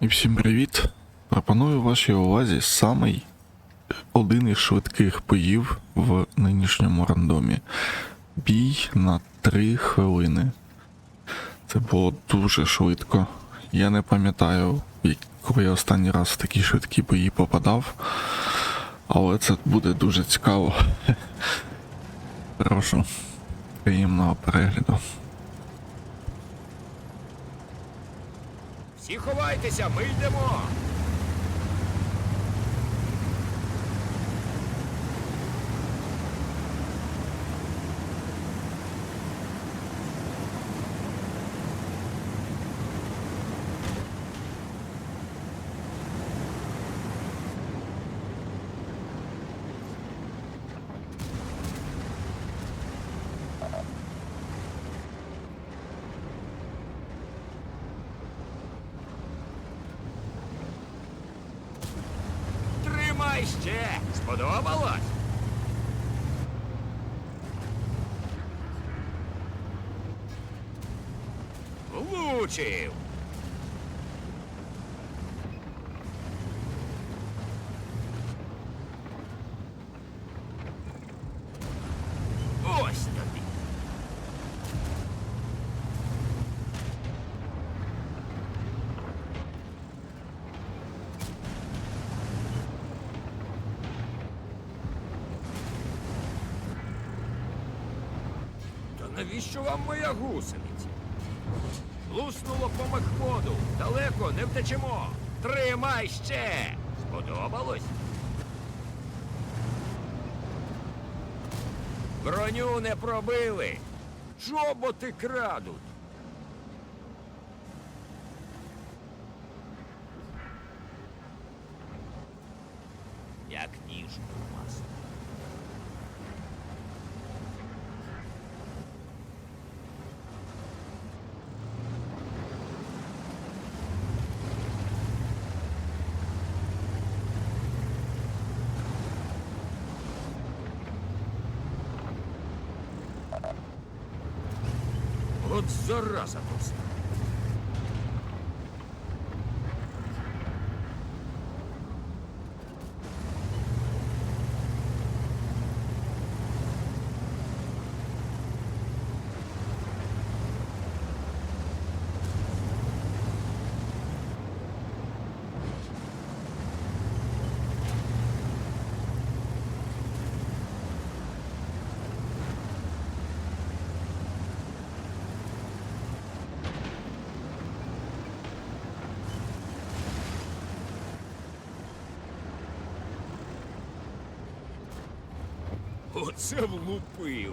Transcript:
І всім привіт! Пропоную вашій увазі самий один із швидких боїв в нинішньому рандомі. Бій на 3 хвилини. Це було дуже швидко. Я не пам'ятаю, коли я останній раз в такі швидкі бої попадав. Але це буде дуже цікаво. Прошу. Приємного перегляду. Всі ховайтеся, ми йдемо. Тримай ще! Сподобалось? Влучив! Навіщо вам моя гусениця? Луснуло по махмоду. Далеко не втечемо. Тримай ще. Сподобалось? Броню не пробили. Чоботи крадуть. Як ніж у масло. Od Zorrasa Polska. Оце влупив.